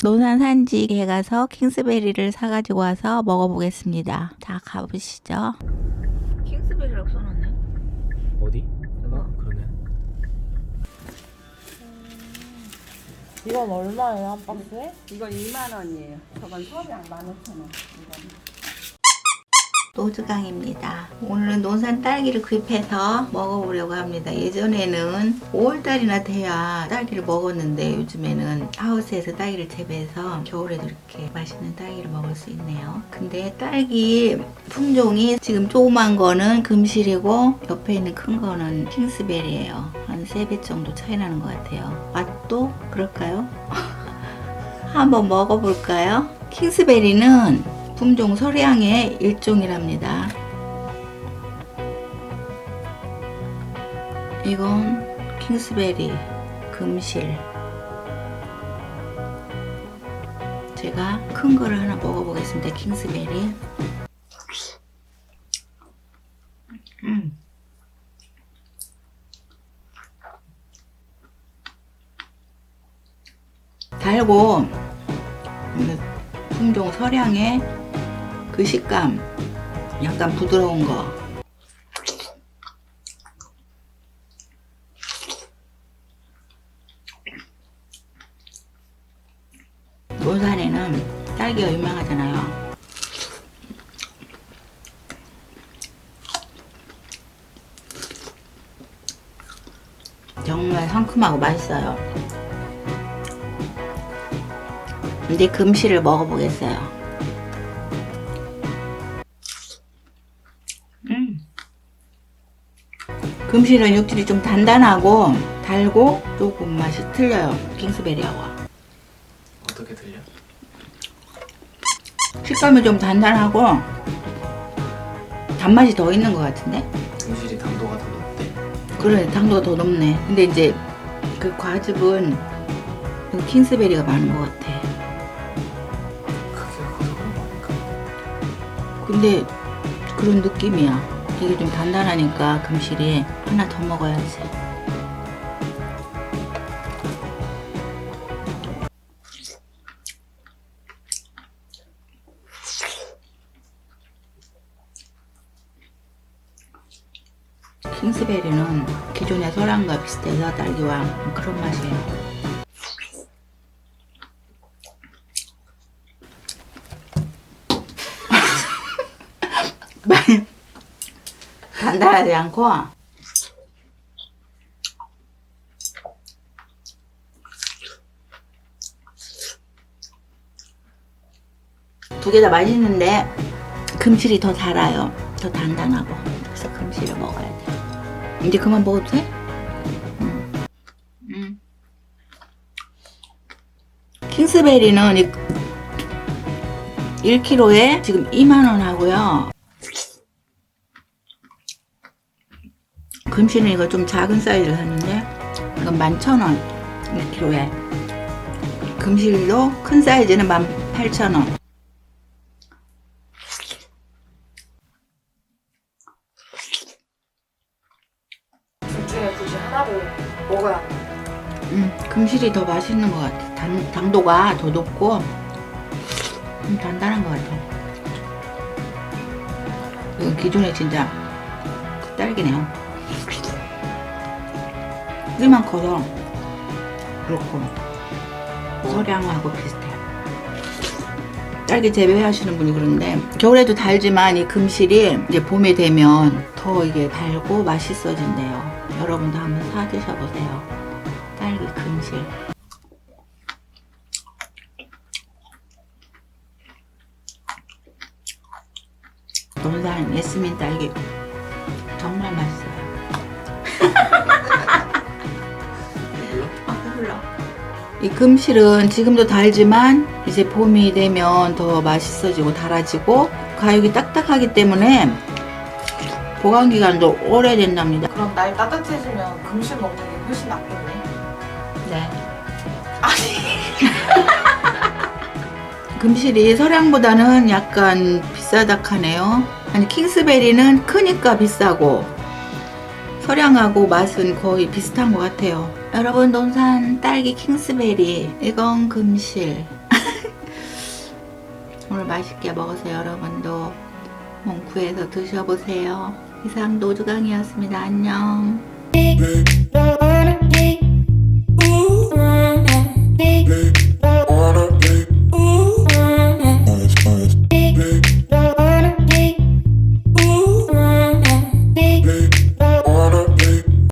논산 산지에 가서 킹스베리를 사가지고 와서 먹어보겠습니다. 자, 가보시죠. 킹스베리라고 써놨네. 어디? 어 그러네. 이건 얼마예요 한 박스에? 이건 2만 원이에요. 저건 서량 15,000원. 이건. 노즈강입니다. 오늘은 논산 딸기를 구입해서 먹어보려고 합니다. 예전에는 5월달이나 돼야 딸기를 먹었는데 요즘에는 하우스에서 딸기를 재배해서 겨울에도 이렇게 맛있는 딸기를 먹을 수 있네요. 근데 딸기 품종이 지금 조그만 거는 금실이고 옆에 있는 큰 거는 킹스베리예요. 한 3배 정도 차이 나는 것 같아요. 맛도 그럴까요? 한번 먹어볼까요? 킹스베리는 품종 서량의 일종이랍니다. 이건 킹스베리 금실. 제가 큰 거를 하나 먹어보겠습니다. 킹스베리. 음. 달고 음, 품종 서량의 그 식감 약간 부드러운 거. 논산에는 딸기가 유명하잖아요. 정말 상큼하고 맛있어요. 근데 금실을 먹어보겠어요 금실은 육질이 좀 단단하고 달고 조금 맛이 틀려요. 킹스베리하고. 어떻게 들려? 식감이 좀 단단하고 단맛이 더 있는 것 같은데? 등실이 당도가 더 높대. 그래, 당도가 더 높네. 근데 이제 그 과즙은 그 킹스베리가 많은 것 같아. 크기가 커서 그런 거 아닐까? 근데 그런 느낌이야. 되게 좀 단단하니까 금실이 하나 더 먹어야지. 킹스베리는 기존의 소란과 비슷해서 딸기와 그런 맛이에요. 많이 단단하지 않고 두 개 다 맛있는데 금실이 더 달아요. 더 단단하고 그래서 금실을 먹어야 돼. 이제 그만 먹어도 돼? 킹스베리는 1kg에 지금 2만원 하고요. 금실은 이거 좀 작은 사이즈를 샀는데 이건 11,000원 1kg에. 금실도 큰 사이즈는 18,000원. 둘 중에 굳이 하나를 먹어야 돼. 음, 금실이 더 맛있는 것 같아. 당, 당도가 더 높고 음, 단단한 것 같아. 이건 기존에 진짜 그 딸기네요 크기만 커서 그렇고 서량하고 비슷해. 딸기 재배하시는 분이 그러는데 겨울에도 달지만 이 금실이 이제 봄에 되면 더 이게 달고 맛있어진대요. 여러분도 한번 사 드셔보세요. 딸기 금실. 논산 예스민 딸기. 정말 맛있어요. 이 금실은 지금도 달지만 이제 봄이 되면 더 맛있어지고 달아지고 가육이 딱딱하기 때문에 보관 기간도 오래된답니다. 그럼 날 따뜻해지면 금실 먹는 게 훨씬 낫겠네. 네. 금실이 서량보다는 약간 비싸다 하네요. 아니 킹스베리는 크니까 비싸고 서량하고 맛은 거의 비슷한 것 같아요. 여러분 논산 딸기 킹스베리 이건 금실. 오늘 맛있게 먹으세요 여러분도 몽쿠에서 드셔보세요. 이상 노주강이었습니다. 안녕.